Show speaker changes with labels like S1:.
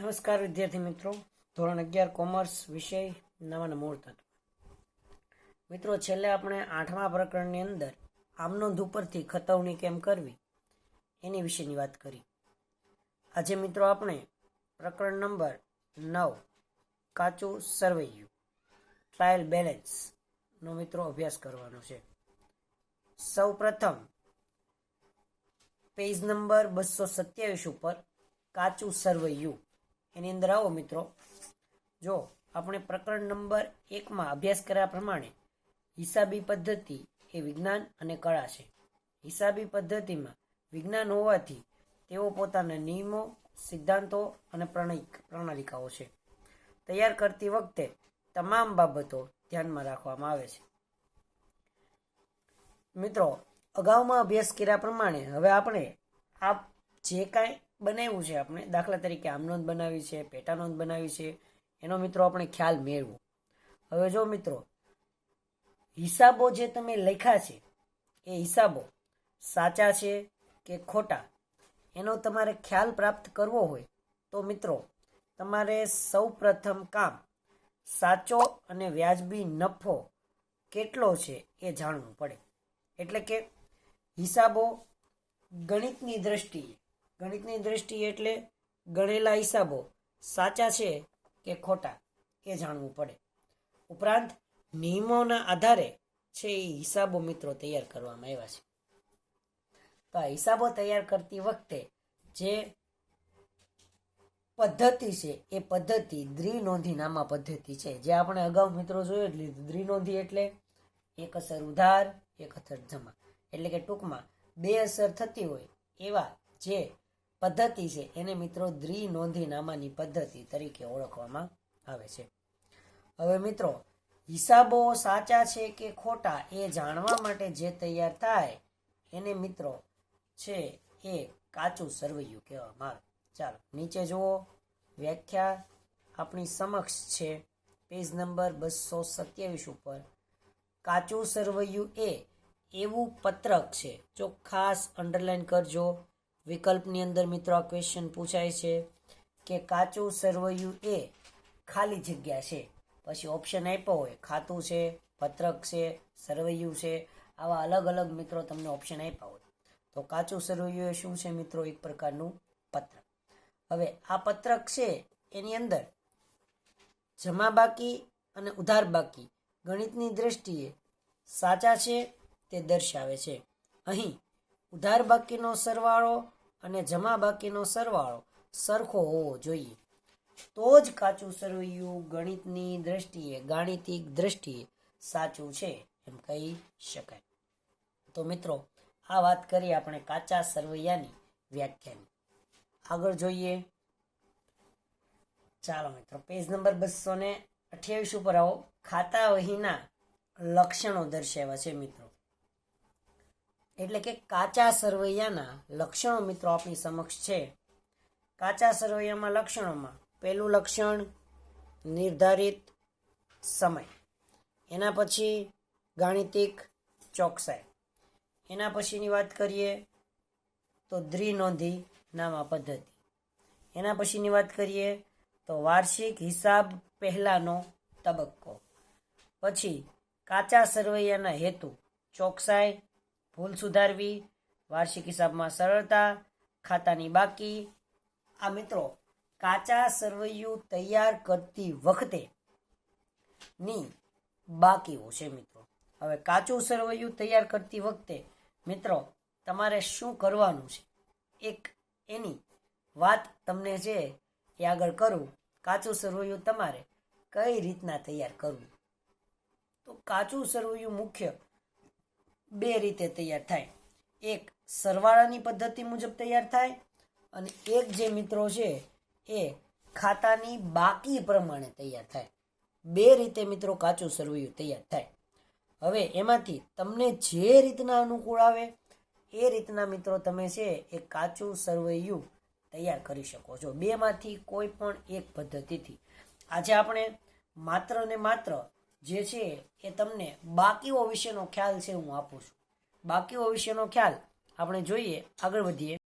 S1: નમસ્કાર, વિદ્યાર્થી મિત્રો. ધોરણ અગિયાર, કોમર્સ વિષય નવા મૂળ તત્વ. મિત્રો, છેલ્લે આપણે આઠમા પ્રકરણની અંદર આમનોંધ ઉપરથી ખતવણી કેમ કરવી એની વિશેની વાત કરી. આજે મિત્રો આપણે પ્રકરણ નંબર નવ, કાચું સર્વૈયું, ટ્રાયલ બેલેન્સનો મિત્રો અભ્યાસ કરવાનો છે. સૌ પ્રથમ પેજ નંબર બસો સત્યાવીસ ઉપર કાચું સર્વૈયું એની અંદર આવો મિત્રો. જો આપણે પ્રકરણ નંબર એકમાં અભ્યાસ કર્યા પ્રમાણે હિસાબી પદ્ધતિ એ વિજ્ઞાન અને કળા છે. હિસાબી પદ્ધતિમાં વિજ્ઞાન હોવાથી તેઓ પોતાના નિયમો, સિદ્ધાંતો અને પ્રણય પ્રણાલિકાઓ છે. તૈયાર કરતી વખતે તમામ બાબતો ધ્યાનમાં રાખવામાં આવે છે. મિત્રો, અગાઉમાં અભ્યાસ કર્યા પ્રમાણે હવે આપણે આ જે કાંઈ બનાવ્યું છે આપણે. દાખલા તરીકે આમનોંધ બનાવી છે પેટાનોંધ બનાવી છે. એનો મિત્રો આપણે ખ્યાલ મેળવો. હવે જો મિત્રો, હિસાબો જે તમે લખ્યા છે, એ હિસાબો સાચા છે કે ખોટા? એનો તમારે ખ્યાલ પ્રાપ્ત કરવો હોય તો મિત્રો, તમારે સૌ પ્રથમ કામ સાચો અને વ્યાજબી નફો કેટલો છે એ જાણવું પડે. એટલે કે હિસાબો ગણિતની દ્રષ્ટિએ ગણિતની દ્રષ્ટિએ એટલે ગણેલા હિસાબો સાચા છે કે ખોટા એ જાણવું પડે. ઉપરાંત નિયમોના આધારે છે એ હિસાબો મિત્રો તૈયાર કરવામાં આવ્યા છે. તો આ હિસાબો તૈયાર કરતી વખતે જે પદ્ધતિ છે એ પદ્ધતિ દ્વિનોંધી નામા પદ્ધતિ છે. જે આપણે અગાઉ મિત્રો જોયું જ લીધું. દ્વિનોંધી એટલે એક અસર ઉધાર, એક અસર જમા. એટલે કે ટૂંકમાં બે અસર થતી હોય એવા જે પદ્ધતિ છે. એને મિત્રો દ્વિનોંધી નામાની પદ્ધતિ તરીકે ઓળખવામાં આવે છે. હવે મિત્રો, હિસાબો સાચા છે કે ખોટા એ જાણવા માટે જે તૈયાર થાય, એને મિત્રો છે એ કાચું સરવૈયું કહેવામાં આવે. ચાલો, નીચે જુઓ. વ્યાખ્યા આપણી સમક્ષ છે. પેજ નંબર બસો સત્યાવીસ ઉપર. કાચું સરવૈયું એ એવું પત્રક છે. જો ખાસ અંડરલાઇન કરજો. વિકલ્પની અંદર મિત્રો આ ક્વેશ્ચન પૂછાય છે કે કાચું સરવૈયું એ ખાલી જગ્યા છે. પછી ઓપ્શન આપ્યો હોય, ખાતું છે, પત્રક છે, સરવૈયું છે, આવા અલગ અલગ મિત્રો તમને ઓપ્શન આપ્યા હોય. તો કાચું સરવૈયું એ શું છે મિત્રો? એક પ્રકારનું પત્રક. હવે આ પત્રક છે એની અંદર જમા બાકી અને ઉધાર બાકી. ગણિતની દ્રષ્ટિએ સાચા છે તે દર્શાવે છે. અહીં ઉધાર બાકીનો સરવાળો અને જમા બાકીનો સરવાળો સરખો હોવો જોઈએ. તો જ કાચું સરવૈયું ગણિતની દ્રષ્ટિએ, ગાણિતિક દ્રષ્ટિએ સાચું છે એમ કહી શકાય. તો મિત્રો, આ વાત કરી આપણે કાચા સરવૈયાની વ્યાખ્યાની. આગળ જોઈએ. ચાલો મિત્રો, પેજ નંબર બસો ને અઠ્યાવીસ ઉપર આવો. ખાતા વહીના લક્ષણો દર્શાવ્યા છે મિત્રો. એટલે કે કાચા સરવૈયાના લક્ષણો મિત્રો આપણી સમક્ષ છે. કાચા સરવૈયામાં લક્ષણોમાં પહેલું લક્ષણ, નિર્ધારિત સમય. એના પછી ગાણિતિક ચોકસાઈ. એના પછીની વાત કરીએ તો દ્વિનોંધી નામા પદ્ધતિ. એના પછીની વાત કરીએ તો વાર્ષિક હિસાબ પહેલાંનો તબક્કો. પછી કાચા સરવૈયાના હેતુ, ચોકસાઈ ભૂલ સુધારવી, વાર્ષિક હિસાબમાં સરળતા, ખાતાની બાકી. આ મિત્રો, કાચા સરવૈયું તૈયાર કરતી વખતે ની બાકીઓ છે મિત્રો. હવે કાચું સરવૈયું તૈયાર કરતી વખતે, મિત્રો, તમારે શું કરવાનું છે? એક એની વાત તમને છે એ આગળ કરું. કાચું સરવૈયું તમારે કઈ રીતના તૈયાર કરવું? તો કાચું સરવૈયું મુખ્ય બે રીતે તૈયાર થાય. એક સરવાળાની પદ્ધતિ મુજબ તૈયાર થાય અને એક જે મિત્રો છે એ ખાતાની બાકી પ્રમાણે તૈયાર થાય. બે રીતે મિત્રો કાચું સરવૈયું તૈયાર થાય. હવે એમાંથી તમને જે રીતના અનુકૂળ આવે એ રીતના મિત્રો તમે છે એ કાચું સરવૈયું તૈયાર કરી શકો છો. બેમાંથી કોઈ પણ એક પદ્ધતિથી. આજે આપણે માત્ર ને માત્ર જે છે એ તમને બાકીઓ વિશેનો ખ્યાલ છે હું આપું છું. બાકીઓ વિશેનો ખ્યાલ આપણે જોઈએ, આગળ વધીએ.